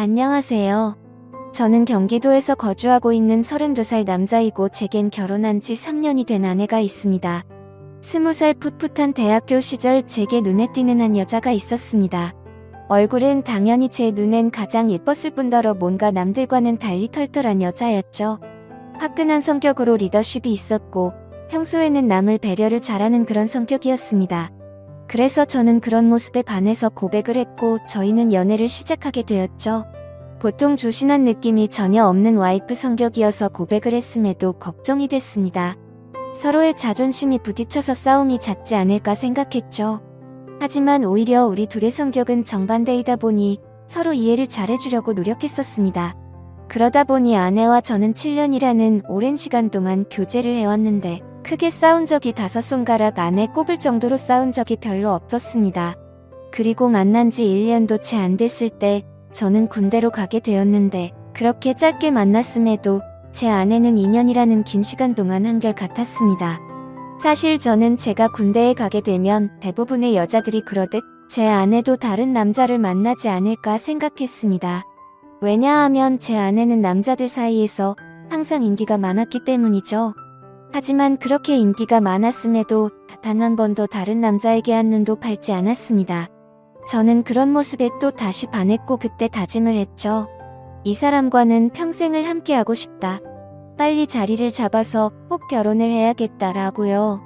안녕하세요. 저는 경기도에서 거주하고 있는 32살 남자이고 제겐 결혼한 지 3년이 된 아내가 있습니다. 20살 풋풋한 대학교 시절 제게 눈에 띄는 한 여자가 있었습니다. 얼굴은 당연히 제 눈엔 가장 예뻤을 뿐더러 뭔가 남들과는 달리 털털한 여자였죠. 화끈한 성격으로 리더십이 있었고 평소에는 남을 배려를 잘하는 그런 성격이었습니다. 그래서 저는 그런 모습에 반해서 고백을 했고 저희는 연애를 시작하게 되었죠. 보통 조신한 느낌이 전혀 없는 와이프 성격이어서 고백을 했음에도 걱정이 됐습니다. 서로의 자존심이 부딪혀서 싸움이 잦지 않을까 생각했죠. 하지만 오히려 우리 둘의 성격은 정반대이다 보니 서로 이해를 잘해주려고 노력했었습니다. 그러다 보니 아내와 저는 7년이라는 오랜 시간 동안 교제를 해왔는데 크게 싸운 적이 다섯 손가락 안에 꼽을 정도로 싸운 적이 별로 없었습니다. 그리고 만난 지 1년도 채 안 됐을 때 저는 군대로 가게 되었는데 그렇게 짧게 만났음에도 제 아내는 2년이라는 긴 시간 동안 한결 같았습니다. 사실 저는 제가 군대에 가게 되면 대부분의 여자들이 그러듯 제 아내도 다른 남자를 만나지 않을까 생각했습니다. 왜냐하면 제 아내는 남자들 사이에서 항상 인기가 많았기 때문이죠. 하지만 그렇게 인기가 많았음에도 단 한 번도 다른 남자에게 한 눈도 팔지 않았습니다. 저는 그런 모습에 또 다시 반했고 그때 다짐을 했죠. 이 사람과는 평생을 함께하고 싶다. 빨리 자리를 잡아서 꼭 결혼을 해야겠다라고요.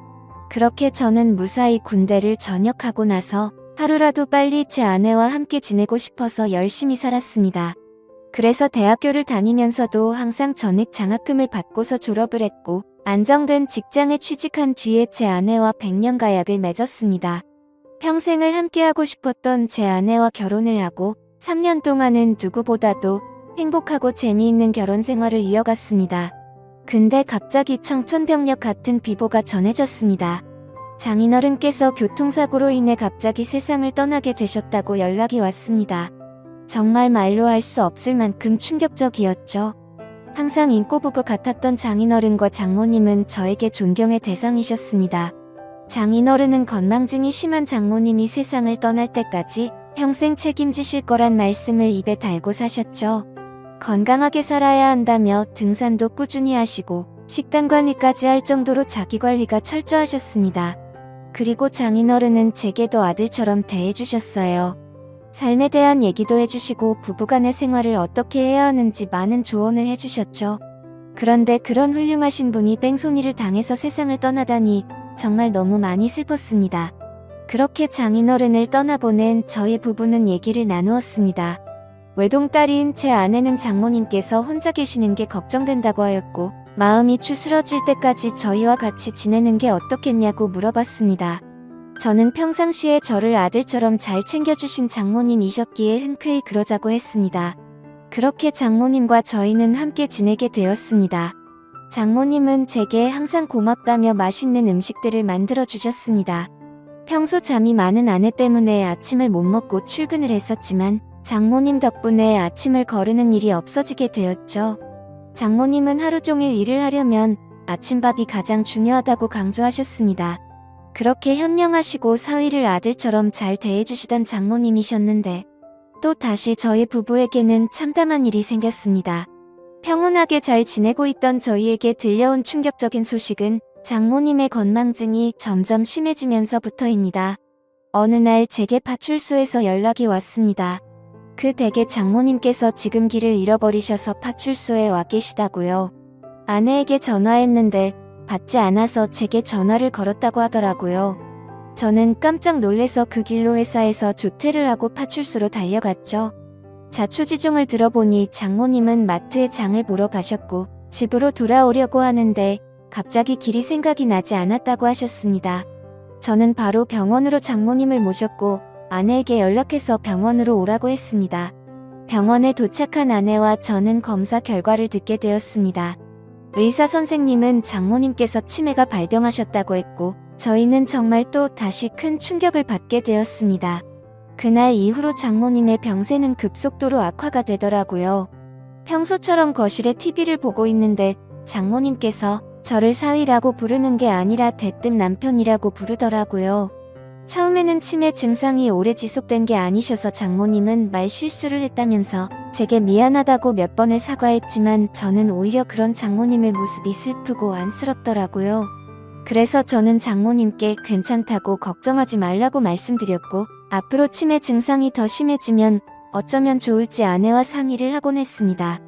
그렇게 저는 무사히 군대를 전역하고 나서 하루라도 빨리 제 아내와 함께 지내고 싶어서 열심히 살았습니다. 그래서 대학교를 다니면서도 항상 전액 장학금을 받고서 졸업을 했고 안정된 직장에 취직한 뒤에 제 아내와 백년 가약을 맺었습니다. 평생을 함께하고 싶었던 제 아내와 결혼을 하고 3년 동안은 누구보다도 행복하고 재미있는 결혼 생활을 이어갔습니다. 근데 갑자기 청천벽력 같은 비보가 전해졌습니다. 장인어른께서 교통사고로 인해 갑자기 세상을 떠나게 되셨다고 연락이 왔습니다. 정말 말로 할 수 없을 만큼 충격적이었죠. 항상 인꼬부고 같았던 장인어른과 장모님은 저에게 존경의 대상이셨습니다. 장인어른은 건망증이 심한 장모님이 세상을 떠날 때까지 평생 책임지실 거란 말씀을 입에 달고 사셨죠. 건강하게 살아야 한다며 등산도 꾸준히 하시고 식단 관리까지 할 정도로 자기 관리가 철저하셨습니다. 그리고 장인어른은 제게 도 아들처럼 대해주셨어요. 삶에 대한 얘기도 해주시고 부부간의 생활을 어떻게 해야 하는지 많은 조언을 해주셨죠. 그런데 그런 훌륭하신 분이 뺑소니를 당해서 세상을 떠나다니 정말 너무 많이 슬펐습니다. 그렇게 장인어른을 떠나보낸 저희 부부는 얘기를 나누었습니다. 외동딸인 제 아내는 장모님께서 혼자 계시는 게 걱정된다고 하였고 마음이 추스러질 때까지 저희와 같이 지내는 게 어떻겠냐고 물어봤습니다. 저는 평상시에 저를 아들처럼 잘 챙겨주신 장모님이셨기에 흔쾌히 그러자고 했습니다. 그렇게 장모님과 저희는 함께 지내게 되었습니다. 장모님은 제게 항상 고맙다며 맛있는 음식들을 만들어 주셨습니다. 평소 잠이 많은 아내 때문에 아침을 못 먹고 출근을 했었지만 장모님 덕분에 아침을 거르는 일이 없어지게 되었죠. 장모님은 하루 종일 일을 하려면 아침밥이 가장 중요하다고 강조하셨습니다. 그렇게 현명하시고 사위를 아들처럼 잘 대해주시던 장모님이셨는데 또 다시 저희 부부에게는 참담한 일이 생겼습니다. 평온하게 잘 지내고 있던 저희에게 들려온 충격적인 소식은 장모님의 건망증이 점점 심해지면서부터입니다. 어느 날 제게 파출소에서 연락이 왔습니다. 그 댁의 장모님께서 지금 길을 잃어버리셔서 파출소에 와 계시다고요. 아내에게 전화했는데 받지 않아서 제게 전화를 걸었다고 하더라고요. 저는 깜짝 놀래서 그 길로 회사에서 조퇴를 하고 파출소로 달려갔죠. 자초지종을 들어보니 장모님은 마트에 장을 보러 가셨고 집으로 돌아오려고 하는데 갑자기 길이 생각이 나지 않았다고 하셨습니다. 저는 바로 병원으로 장모님을 모셨고 아내에게 연락해서 병원으로 오라고 했습니다. 병원에 도착한 아내와 저는 검사 결과를 듣게 되었습니다. 의사 선생님은 장모님께서 치매가 발병하셨다고 했고 저희는 정말 또 다시 큰 충격을 받게 되었습니다. 그날 이후로 장모님의 병세는 급속도로 악화가 되더라고요. 평소처럼 거실에 TV를 보고 있는데 장모님께서 저를 사위라고 부르는 게 아니라 대뜸 남편이라고 부르더라고요. 처음에는 치매 증상이 오래 지속된 게 아니셔서 장모님은 말 실수를 했다면서 제게 미안하다고 몇 번을 사과했지만 저는 오히려 그런 장모님의 모습이 슬프고 안쓰럽더라고요. 그래서 저는 장모님께 괜찮다고 걱정하지 말라고 말씀드렸고 앞으로 치매 증상이 더 심해지면 어쩌면 좋을지 아내와 상의를 하곤 했습니다.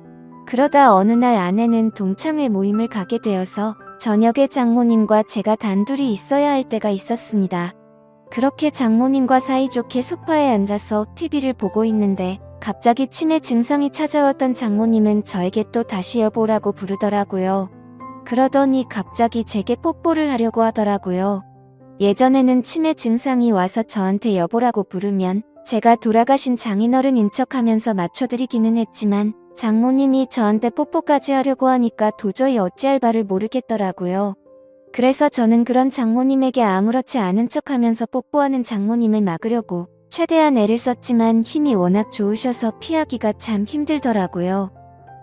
그러다 어느 날 아내는 동창회 모임을 가게 되어서 저녁에 장모님과 제가 단둘이 있어야 할 때가 있었습니다. 그렇게 장모님과 사이좋게 소파에 앉아서 TV를 보고 있는데 갑자기 치매 증상이 찾아왔던 장모님은 저에게 또 다시 여보라고 부르더라고요. 그러더니 갑자기 제게 뽀뽀를 하려고 하더라고요. 예전에는 치매 증상이 와서 저한테 여보라고 부르면 제가 돌아가신 장인어른인 척하면서 맞춰드리기는 했지만 장모님이 저한테 뽀뽀까지 하려고 하니까 도저히 어찌할 바를 모르겠더라고요. 그래서 저는 그런 장모님에게 아무렇지 않은 척하면서 뽀뽀하는 장모님을 막으려고 최대한 애를 썼지만 힘이 워낙 좋으셔서 피하기가 참 힘들더라고요.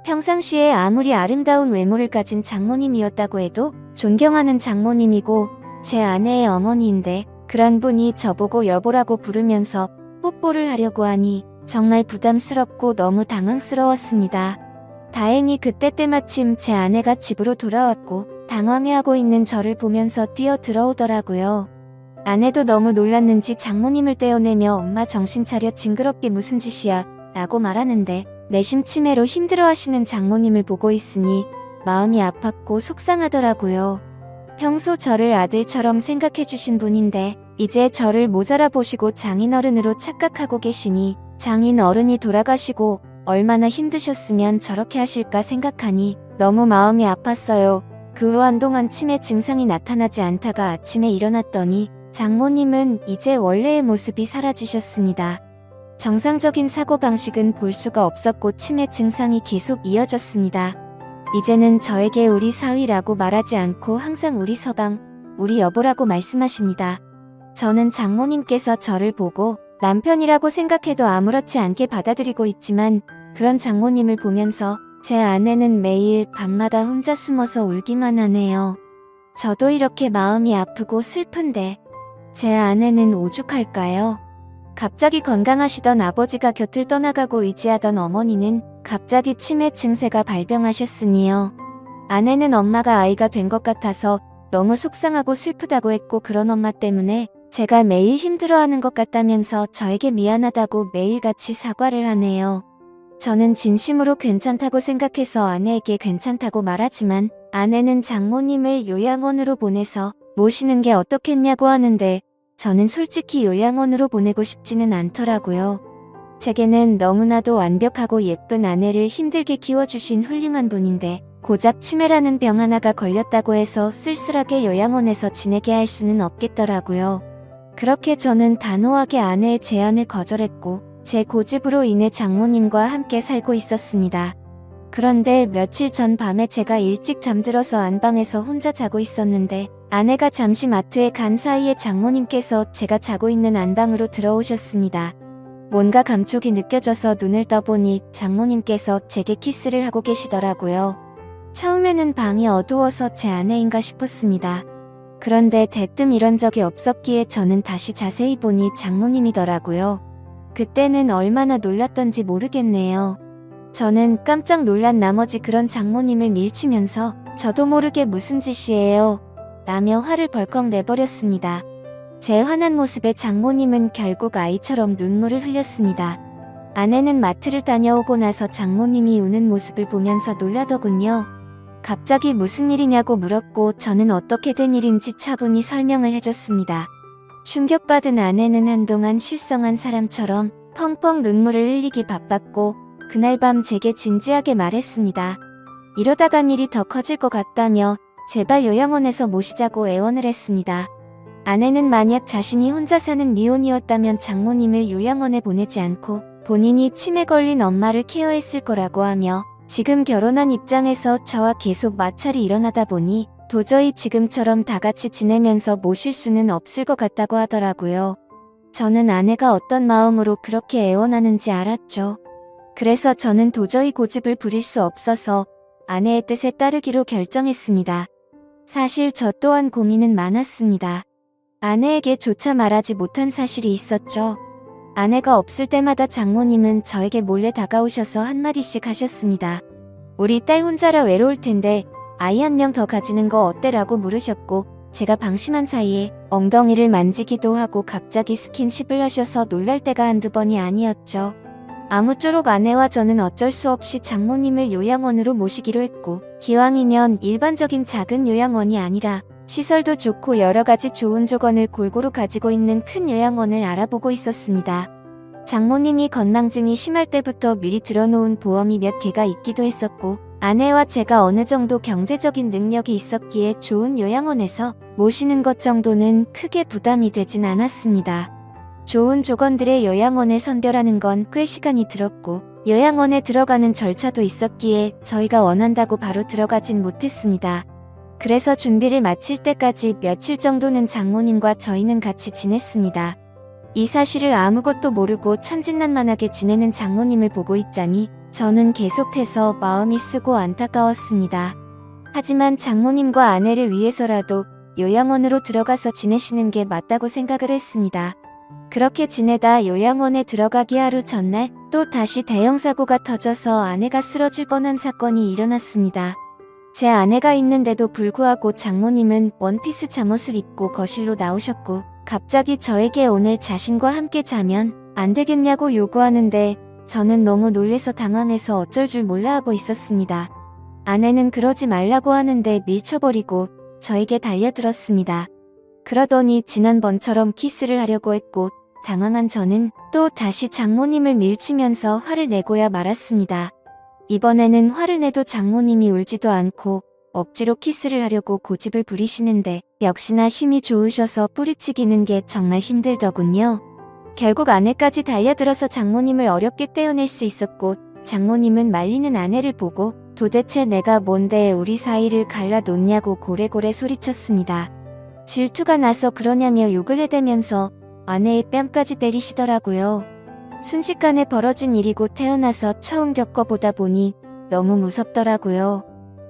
평상시에 아무리 아름다운 외모를 가진 장모님이었다고 해도 존경하는 장모님이고 제 아내의 어머니인데 그런 분이 저보고 여보라고 부르면서 뽀뽀를 하려고 하니 정말 부담스럽고 너무 당황스러웠습니다. 다행히 그때 때마침 제 아내가 집으로 돌아왔고 당황해하고 있는 저를 보면서 뛰어 들어오더라고요. 아내도 너무 놀랐는지 장모님을 떼어내며 엄마 정신 차려 징그럽게 무슨 짓이야 라고 말하는데 내심 치매로 힘들어하시는 장모님을 보고 있으니 마음이 아팠고 속상하더라고요. 평소 저를 아들처럼 생각해주신 분인데 이제 저를 모자라 보시고 장인어른으로 착각하고 계시니 장인어른이 돌아가시고 얼마나 힘드셨으면 저렇게 하실까 생각하니 너무 마음이 아팠어요. 그 후 한동안 치매 증상이 나타나지 않다가 아침에 일어났더니 장모님은 이제 원래의 모습이 사라지셨습니다. 정상적인 사고방식은 볼 수가 없었고 치매 증상이 계속 이어졌습니다. 이제는 저에게 우리 사위라고 말하지 않고 항상 우리 서방, 우리 여보라고 말씀하십니다. 저는 장모님께서 저를 보고 남편이라고 생각해도 아무렇지 않게 받아들이고 있지만 그런 장모님을 보면서 제 아내는 매일 밤마다 혼자 숨어서 울기만 하네요. 저도 이렇게 마음이 아프고 슬픈데 제 아내는 오죽할까요? 갑자기 건강하시던 아버지가 곁을 떠나가고 의지하던 어머니는 갑자기 치매 증세가 발병하셨으니요. 아내는 엄마가 아이가 된 것 같아서 너무 속상하고 슬프다고 했고 그런 엄마 때문에 제가 매일 힘들어하는 것 같다면서 저에게 미안하다고 매일같이 사과를 하네요. 저는 진심으로 괜찮다고 생각해서 아내에게 괜찮다고 말하지만 아내는 장모님을 요양원으로 보내서 모시는 게 어떻겠냐고 하는데 저는 솔직히 요양원으로 보내고 싶지는 않더라고요. 제게는 너무나도 완벽하고 예쁜 아내를 힘들게 키워주신 훌륭한 분인데 고작 치매라는 병 하나가 걸렸다고 해서 쓸쓸하게 요양원에서 지내게 할 수는 없겠더라고요. 그렇게 저는 단호하게 아내의 제안을 거절했고 제 고집으로 인해 장모님과 함께 살고 있었습니다. 그런데 며칠 전 밤에 제가 일찍 잠들어서 안방에서 혼자 자고 있었는데 아내가 잠시 마트에 간 사이에 장모님께서 제가 자고 있는 안방으로 들어오셨습니다. 뭔가 감촉이 느껴져서 눈을 떠보니 장모님께서 제게 키스를 하고 계시더라고요. 처음에는 방이 어두워서 제 아내인가 싶었습니다. 그런데 대뜸 이런 적이 없었기에 저는 다시 자세히 보니 장모님이더라고요. 그때는 얼마나 놀랐던지 모르겠네요. 저는 깜짝 놀란 나머지 그런 장모님을 밀치면서 저도 모르게 무슨 짓이에요. 라며 화를 벌컥 내버렸습니다. 제 화난 모습에 장모님은 결국 아이처럼 눈물을 흘렸습니다. 아내는 마트를 다녀오고 나서 장모님이 우는 모습을 보면서 놀라더군요. 갑자기 무슨 일이냐고 물었고 저는 어떻게 된 일인지 차분히 설명을 해줬습니다. 충격받은 아내는 한동안 실성한 사람처럼 펑펑 눈물을 흘리기 바빴고 그날 밤 제게 진지하게 말했습니다. 이러다간 일이 더 커질 것 같다며 제발 요양원에서 모시자고 애원을 했습니다. 아내는 만약 자신이 혼자 사는 미혼이었다면 장모님을 요양원에 보내지 않고 본인이 치매 걸린 엄마를 케어했을 거라고 하며 지금 결혼한 입장에서 저와 계속 마찰이 일어나다 보니 도저히 지금처럼 다 같이 지내면서 모실 수는 없을 것 같다고 하더라고요. 저는 아내가 어떤 마음으로 그렇게 애원하는지 알았죠. 그래서 저는 도저히 고집을 부릴 수 없어서 아내의 뜻에 따르기로 결정했습니다. 사실 저 또한 고민은 많았습니다. 아내에게 조차 말하지 못한 사실이 있었죠. 아내가 없을 때마다 장모님은 저에게 몰래 다가오셔서 한마디씩 하셨습니다. 우리 딸 혼자라 외로울 텐데 아이 한 명 더 가지는 거 어때라고 물으셨고 제가 방심한 사이에 엉덩이를 만지기도 하고 갑자기 스킨십을 하셔서 놀랄 때가 한두 번이 아니었죠. 아무쪼록 아내와 저는 어쩔 수 없이 장모님을 요양원으로 모시기로 했고 기왕이면 일반적인 작은 요양원이 아니라 시설도 좋고 여러 가지 좋은 조건을 골고루 가지고 있는 큰 요양원을 알아보고 있었습니다. 장모님이 건망증이 심할 때부터 미리 들어놓은 보험이 몇 개가 있기도 했었고 아내와 제가 어느 정도 경제적인 능력이 있었기에 좋은 요양원에서 모시는 것 정도는 크게 부담이 되진 않았습니다. 좋은 조건들의 요양원을 선별하는 건 꽤 시간이 들었고 요양원에 들어가는 절차도 있었기에 저희가 원한다고 바로 들어가진 못했습니다. 그래서 준비를 마칠 때까지 며칠 정도는 장모님과 저희는 같이 지냈습니다. 이 사실을 아무것도 모르고 천진난만하게 지내는 장모님을 보고 있자니 저는 계속해서 마음이 쓰고 안타까웠습니다. 하지만 장모님과 아내를 위해서라도 요양원으로 들어가서 지내시는 게 맞다고 생각을 했습니다. 그렇게 지내다 요양원에 들어가기 하루 전날 또 다시 대형 사고가 터져서 아내가 쓰러질 뻔한 사건이 일어났습니다. 제 아내가 있는데도 불구하고 장모님은 원피스 잠옷을 입고 거실로 나오셨고 갑자기 저에게 오늘 자신과 함께 자면 안 되겠냐고 요구하는데 저는 너무 놀래서 당황해서 어쩔 줄 몰라 하고 있었습니다. 아내는 그러지 말라고 하는데 밀쳐버리고 저에게 달려들었습니다. 그러더니 지난번처럼 키스를 하려고 했고 당황한 저는 또 다시 장모님을 밀치면서 화를 내고야 말았습니다. 이번에는 화를 내도 장모님이 울지도 않고 억지로 키스를 하려고 고집을 부리시는데 역시나 힘이 좋으셔서 뿌리치기는 게 정말 힘들더군요. 결국 아내까지 달려들어서 장모님을 어렵게 떼어낼 수 있었고 장모님은 말리는 아내를 보고 도대체 내가 뭔데 우리 사이를 갈라놓냐고 고래고래 소리쳤습니다. 질투가 나서 그러냐며 욕을 해대면서 아내의 뺨까지 때리시더라고요. 순식간에 벌어진 일이고 태어나서 처음 겪어보다 보니 너무 무섭더라고요.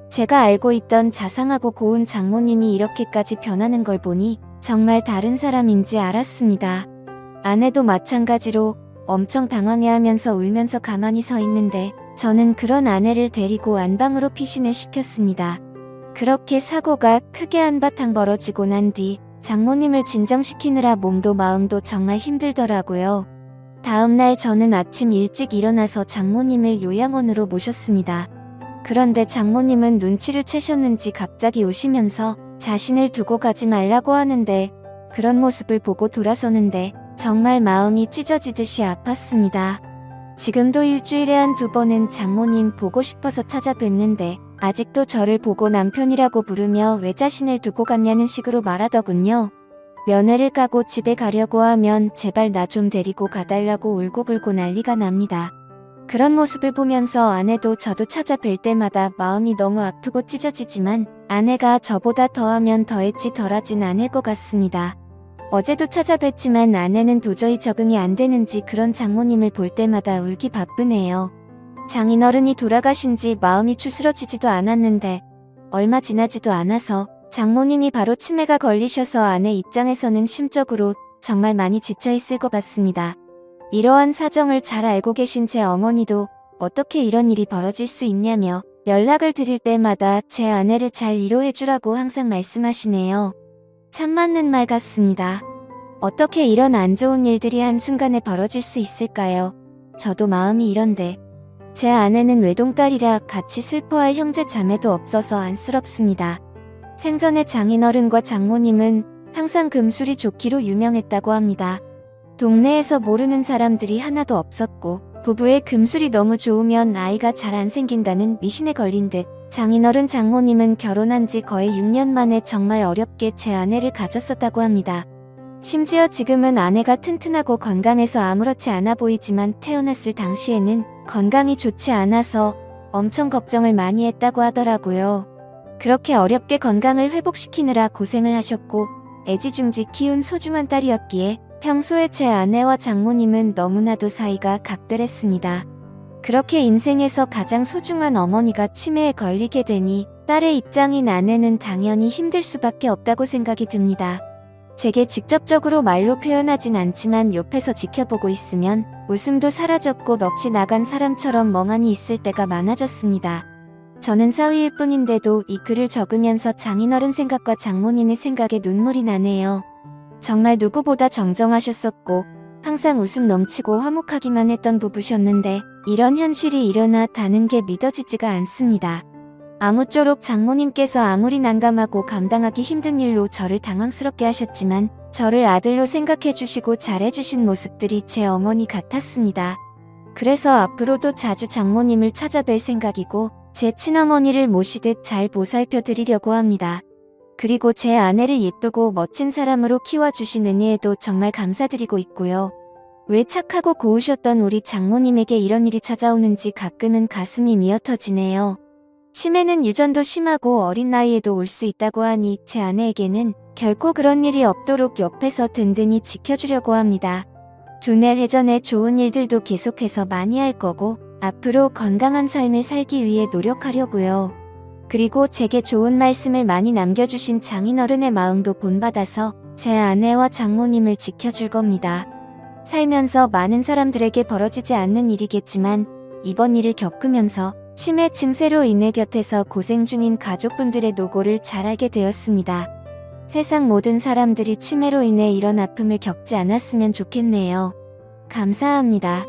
제가 알고 있던 자상하고 고운 장모님이 이렇게까지 변하는 걸 보니 정말 다른 사람인지 알았습니다. 아내도 마찬가지로 엄청 당황해하면서 울면서 가만히 서 있는데 저는 그런 아내를 데리고 안방으로 피신을 시켰습니다. 그렇게 사고가 크게 한바탕 벌어지고 난 뒤 장모님을 진정시키느라 몸도 마음도 정말 힘들더라고요. 다음날 저는 아침 일찍 일어나서 장모님을 요양원으로 모셨습니다. 그런데 장모님은 눈치를 채셨는지 갑자기 우시면서 자신을 두고 가지 말라고 하는데 그런 모습을 보고 돌아서는데 정말 마음이 찢어지듯이 아팠습니다. 지금도 일주일에 한 두 번은 장모님 보고 싶어서 찾아뵙는데 아직도 저를 보고 남편이라고 부르며 왜 자신을 두고 갔냐는 식으로 말하더군요. 면회를 까고 집에 가려고 하면 제발 나 좀 데리고 가달라고 울고불고 난리가 납니다. 그런 모습을 보면서 아내도 저도 찾아뵐 때마다 마음이 너무 아프고 찢어지지만 아내가 저보다 더하면 더했지 덜하진 않을 것 같습니다. 어제도 찾아뵀지만 아내는 도저히 적응이 안 되는지 그런 장모님을 볼 때마다 울기 바쁘네요. 장인어른이 돌아가신 지 마음이 추스러지지도 않았는데 얼마 지나지도 않아서 장모님이 바로 치매가 걸리셔서 아내 입장에서는 심적으로 정말 많이 지쳐있을 것 같습니다. 이러한 사정을 잘 알고 계신 제 어머니도 어떻게 이런 일이 벌어질 수 있냐며 연락을 드릴 때마다 제 아내를 잘 위로해주라고 항상 말씀하시네요. 참 맞는 말 같습니다. 어떻게 이런 안 좋은 일들이 한순간에 벌어질 수 있을까요? 저도 마음이 이런데. 제 아내는 외동딸이라 같이 슬퍼할 형제 자매도 없어서 안쓰럽습니다. 생전에 장인어른과 장모님은 항상 금술이 좋기로 유명했다고 합니다. 동네에서 모르는 사람들이 하나도 없었고 부부의 금술이 너무 좋으면 아이가 잘 안 생긴다는 미신에 걸린 듯 장인어른 장모님은 결혼한 지 거의 6년 만에 정말 어렵게 제 아내를 가졌었다고 합니다. 심지어 지금은 아내가 튼튼하고 건강해서 아무렇지 않아 보이지만 태어났을 당시에는 건강이 좋지 않아서 엄청 걱정을 많이 했다고 하더라고요. 그렇게 어렵게 건강을 회복시키느라 고생을 하셨고 애지중지 키운 소중한 딸이었기에 평소에 제 아내와 장모님은 너무나도 사이가 각별했습니다. 그렇게 인생에서 가장 소중한 어머니가 치매에 걸리게 되니 딸의 입장인 아내는 당연히 힘들 수밖에 없다고 생각이 듭니다. 제게 직접적으로 말로 표현하진 않지만 옆에서 지켜보고 있으면 웃음도 사라졌고 넋이 나간 사람처럼 멍하니 있을 때가 많아졌습니다. 저는 사위일 뿐인데도 이 글을 적으면서 장인어른 생각과 장모님의 생각에 눈물이 나네요. 정말 누구보다 정정하셨었고 항상 웃음 넘치고 화목하기만 했던 부부셨는데 이런 현실이 일어나다는 게 믿어지지가 않습니다. 아무쪼록 장모님께서 아무리 난감하고 감당하기 힘든 일로 저를 당황스럽게 하셨지만 저를 아들로 생각해 주시고 잘해 주신 모습들이 제 어머니 같았습니다. 그래서 앞으로도 자주 장모님을 찾아뵐 생각이고 제 친어머니를 모시듯 잘 보살펴 드리려고 합니다. 그리고 제 아내를 예쁘고 멋진 사람으로 키워주신 은혜에도 정말 감사드리고 있고요. 왜 착하고 고우셨던 우리 장모님에게 이런 일이 찾아오는지 가끔은 가슴이 미어터지네요. 치매는 유전도 심하고 어린 나이에도 올 수 있다고 하니 제 아내에게는 결코 그런 일이 없도록 옆에서 든든히 지켜주려고 합니다. 두뇌 회전에 좋은 일들도 계속해서 많이 할 거고 앞으로 건강한 삶을 살기 위해 노력하려고요. 그리고 제게 좋은 말씀을 많이 남겨주신 장인어른의 마음도 본받아서 제 아내와 장모님을 지켜줄 겁니다. 살면서 많은 사람들에게 벌어지지 않는 일이겠지만 이번 일을 겪으면서 치매 증세로 인해 곁에서 고생 중인 가족분들의 노고를 잘 알게 되었습니다. 세상 모든 사람들이 치매로 인해 이런 아픔을 겪지 않았으면 좋겠네요. 감사합니다.